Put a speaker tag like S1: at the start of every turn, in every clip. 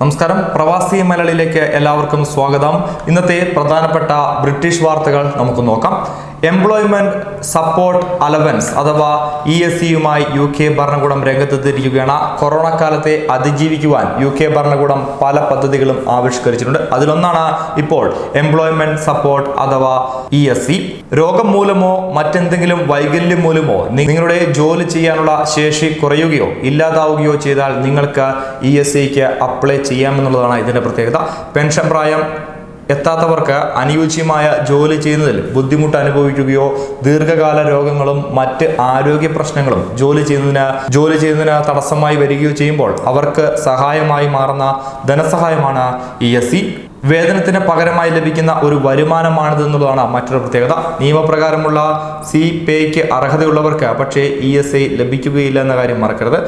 S1: നമസ്കാരം. പ്രവാസി മലയാളിയിലേക്ക് എല്ലാവർക്കും സ്വാഗതം. ഇന്നത്തെ പ്രധാനപ്പെട്ട ബ്രിട്ടീഷ് വാർത്തകൾ നമുക്ക് നോക്കാം. എംപ്ലോയ്മെന്റ് സപ്പോർട്ട് അലവൻസ് അഥവാ ഇ എസ് സിയുമായി യു കെ ഭരണകൂടം രംഗത്തെത്തിയിരിക്കുകയാണ്. കൊറോണ കാലത്തെ അതിജീവിക്കുവാൻ യു കെ ഭരണകൂടം പല പദ്ധതികളും ആവിഷ്കരിച്ചിട്ടുണ്ട്. അതിലൊന്നാണ് ഇപ്പോൾ എംപ്ലോയ്മെന്റ് സപ്പോർട്ട് അഥവാ ഇ എസ് സി രോഗം മൂലമോ മറ്റെന്തെങ്കിലും വൈകല്യം മൂലമോ നിങ്ങളുടെ ജോലി ചെയ്യാനുള്ള ശേഷി കുറയുകയോ ഇല്ലാതാവുകയോ ചെയ്താൽ നിങ്ങൾക്ക് ഇ എസ് സിക്ക് അപ്ലൈ ചെയ്യാമെന്നുള്ളതാണ് ഇതിന്റെ പ്രത്യേകത. പെൻഷൻ പ്രായം എത്താത്തവർക്ക് അനുയോജ്യമായ ജോലി ചെയ്യുന്നതിൽ ബുദ്ധിമുട്ട് അനുഭവിക്കുകയോ ദീർഘകാല രോഗങ്ങളും മറ്റ് ആരോഗ്യ പ്രശ്നങ്ങളും ജോലി ചെയ്യുന്നതിന് ജോലി ചെയ്യുന്നതിന് തടസ്സമായി വരികയോ ചെയ്യുമ്പോൾ അവർക്ക് സഹായമായി മാറുന്ന ധനസഹായമാണ് ഇ എസ് സി. വേതനത്തിന് പകരമായി ലഭിക്കുന്ന ഒരു വരുമാനമാണിത് എന്നുള്ളതാണ് മറ്റൊരു പ്രത്യേകത. നിയമപ്രകാരമുള്ള സി പേയ്ക്ക് അർഹതയുള്ളവർക്ക് പക്ഷേ ഇ എസ് ഐ ലഭിക്കുകയില്ല എന്ന കാര്യം മറക്കരുത്.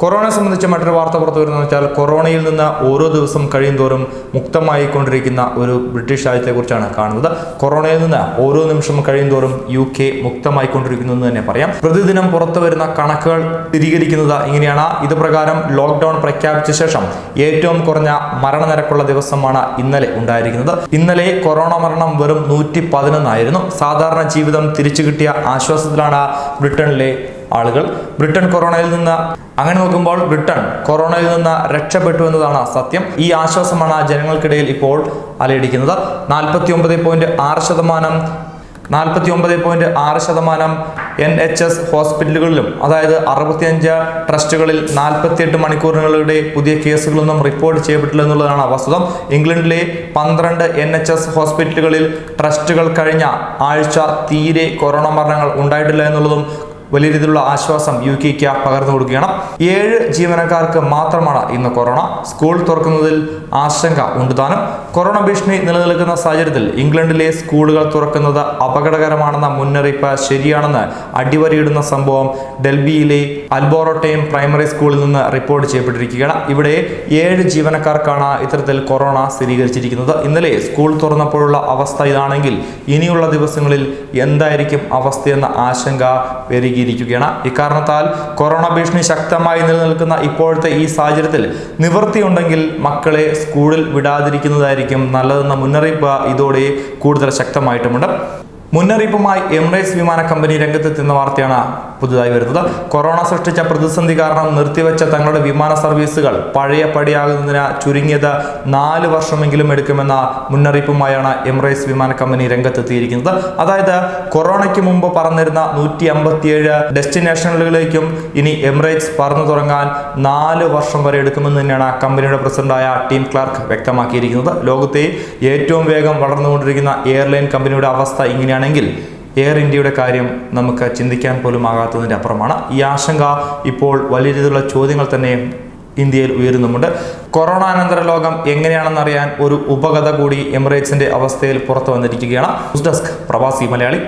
S1: കൊറോണ സംബന്ധിച്ച മറ്റൊരു വാർത്ത പുറത്തു വരുന്നത് വെച്ചാൽ കൊറോണയിൽ നിന്ന് ഓരോ ദിവസം കഴിയുന്തോറും മുക്തമായി കൊണ്ടിരിക്കുന്ന ഒരു ബ്രിട്ടീഷ് രാജ്യത്തെക്കുറിച്ചാണ് കാണുന്നത്. കൊറോണയിൽ നിന്ന് ഓരോ നിമിഷം കഴിയുന്തോറും യു കെ മുക്തമായി കൊണ്ടിരിക്കുന്നു എന്ന് തന്നെ പറയാം. പ്രതിദിനം പുറത്തു വരുന്ന കണക്കുകൾ സ്ഥിരീകരിക്കുന്നത് ഇങ്ങനെയാണ്. ഇത് പ്രകാരം ലോക്ക്ഡൌൺ പ്രഖ്യാപിച്ച ശേഷം ഏറ്റവും കുറഞ്ഞ മരണനിരക്കുള്ള ദിവസമാണ് ഇന്നലെ ഉണ്ടായിരിക്കുന്നത്. ഇന്നലെ കൊറോണ മരണം വെറും നൂറ്റി പതിനൊന്നായിരുന്നു. സാധാരണ ജീവിതം തിരിച്ചു കിട്ടിയ ആശ്വാസത്തിലാണ് ബ്രിട്ടനിലെ ആളുകൾ. ബ്രിട്ടൻ കൊറോണയിൽ നിന്ന് അങ്ങനെ നോക്കുമ്പോൾ ബ്രിട്ടൻ കൊറോണയിൽ നിന്ന് രക്ഷപ്പെട്ടു എന്നതാണ് സത്യം. ഈ ആശ്വാസമാണ് ജനങ്ങൾക്കിടയിൽ ഇപ്പോൾ അലയടിക്കുന്നത്. നാൽപ്പത്തി ഒമ്പത് പോയിന്റ് ആറ് ശതമാനം നാൽപ്പത്തി ഒമ്പത് പോയിന്റ് ആറ് ശതമാനം എൻ എച്ച് എസ് ഹോസ്പിറ്റലുകളിലും അതായത് അറുപത്തിയഞ്ച് ട്രസ്റ്റുകളിൽ നാൽപ്പത്തിയെട്ട് മണിക്കൂറുകളുടെ പുതിയ കേസുകളൊന്നും റിപ്പോർട്ട് ചെയ്യപ്പെട്ടില്ല എന്നുള്ളതാണ് വസ്തുത. ഇംഗ്ലണ്ടിലെ പന്ത്രണ്ട് എൻ എച്ച് എസ് ഹോസ്പിറ്റലുകളിൽ ട്രസ്റ്റുകൾ കഴിഞ്ഞ ആഴ്ച തീരെ കൊറോണ മരണങ്ങൾ ഉണ്ടായിട്ടില്ല എന്നുള്ളതും വലിയ രീതിയിലുള്ള ആശ്വാസം യു കെക്ക് പകർന്നു കൊടുക്കുകയാണ്. ഏഴ് ജീവനക്കാർക്ക് മാത്രമാണ് ഇന്ന് കൊറോണ. സ്കൂൾ തുറക്കുന്നതിൽ ആശങ്ക ഉണ്ട് താനും. കൊറോണ ഭീഷണി നിലനിൽക്കുന്ന സാഹചര്യത്തിൽ ഇംഗ്ലണ്ടിലെ സ്കൂളുകൾ തുറക്കുന്നത് അപകടകരമാണെന്ന മുന്നറിയിപ്പ് ശരിയാണെന്ന് അടിവരയിടുന്ന സംഭവം ഡൽഹിയിലെ അൽബോറോട്ടയം പ്രൈമറി സ്കൂളിൽ നിന്ന് റിപ്പോർട്ട് ചെയ്യപ്പെട്ടിരിക്കുകയാണ്. ഇവിടെ ഏഴ് ജീവനക്കാർക്കാണ് ഇത്തരത്തിൽ കൊറോണ സ്ഥിരീകരിച്ചിരിക്കുന്നത്. ഇന്നലെ സ്കൂൾ തുറന്നപ്പോഴുള്ള അവസ്ഥ ഇതാണെങ്കിൽ ഇനിയുള്ള ദിവസങ്ങളിൽ എന്തായിരിക്കും അവസ്ഥയെന്ന ആശങ്ക പെരുകിയിരിക്കുകയാണ് ഇക്കാരണത്താൽ കൊറോണ ഭീഷണി ശക്തമായി നിലനിൽക്കുന്ന ഇപ്പോഴത്തെ ഈ സാഹചര്യത്തിൽ നിവൃത്തിയുണ്ടെങ്കിൽ മക്കളെ സ്കൂളിൽ വിടാതിരിക്കുന്നതായിരിക്കും നല്ലതെന്ന മുന്നറിയിപ്പ് ഇതോടെ കൂടുതൽ ശക്തമായിട്ടുമുണ്ട്. മുന്നറിയിപ്പുമായി എമിറേറ്റ്സ് വിമാന കമ്പനി രംഗത്തെത്തുന്ന വാർത്തയാണ് പുതുതായി വരുന്നത്. കൊറോണ സൃഷ്ടിച്ച പ്രതിസന്ധി കാരണം നിർത്തിവെച്ച തങ്ങളുടെ വിമാന സർവീസുകൾ പഴയ പടിയാകുന്നതിന് ചുരുങ്ങിയത് നാല് വർഷമെങ്കിലും എടുക്കുമെന്ന മുന്നറിയിപ്പുമായാണ് എമിറേറ്റ്സ് വിമാന കമ്പനി രംഗത്തെത്തിയിരിക്കുന്നത്. അതായത് കൊറോണയ്ക്ക് മുമ്പ് പറഞ്ഞിരുന്ന നൂറ്റി അമ്പത്തിയേഴ് ഡെസ്റ്റിനേഷനുകളിലേക്കും ഇനി എമിറേറ്റ്സ് പറന്നു തുടങ്ങാൻ നാല് വർഷം വരെ എടുക്കുമെന്ന് തന്നെയാണ് കമ്പനിയുടെ പ്രസിഡന്റായ ടീം ക്ലാർക്ക് വ്യക്തമാക്കിയിരിക്കുന്നത്. ലോകത്തെ ഏറ്റവും വേഗം വളർന്നുകൊണ്ടിരിക്കുന്ന എയർലൈൻ കമ്പനിയുടെ അവസ്ഥ ഇങ്ങനെയാണെങ്കിൽ എയർ ഇന്ത്യയുടെ കാര്യം നമുക്ക് ചിന്തിക്കാൻ പോലും ആകാത്തതിന്റെ അപ്പുറമാണ്. ഈ ആശങ്ക ഇപ്പോൾ വലിയ രീതിയിലുള്ള ചോദ്യങ്ങൾ തന്നെ ഇന്ത്യയിൽ ഉയരുന്നുമുണ്ട്. കൊറോണാനന്തര ലോകം എങ്ങനെയാണെന്നറിയാൻ ഒരു ഉപകഥ കൂടി എമിറേറ്റ്സിന്റെ അവസ്ഥയിൽ പുറത്തു വന്നിരിക്കുകയാണ്. ന്യൂസ് ഡെസ്ക് പ്രവാസി മലയാളി.